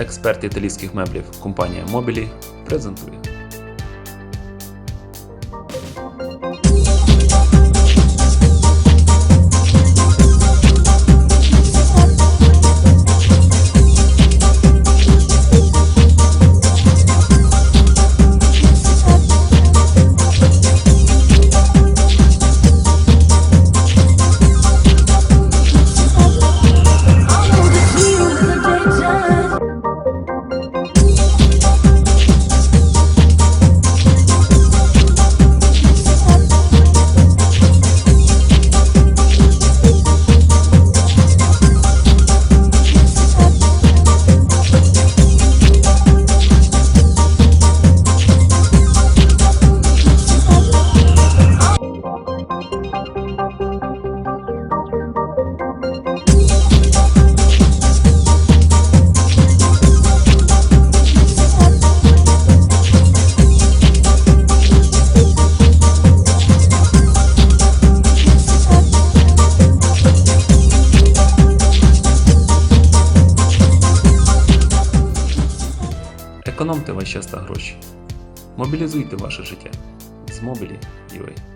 Експерт італійських меблів компанія Мобілі презентує. Економте ваш час та гроші. Мобілізуйте ваше життя з Mobili UA.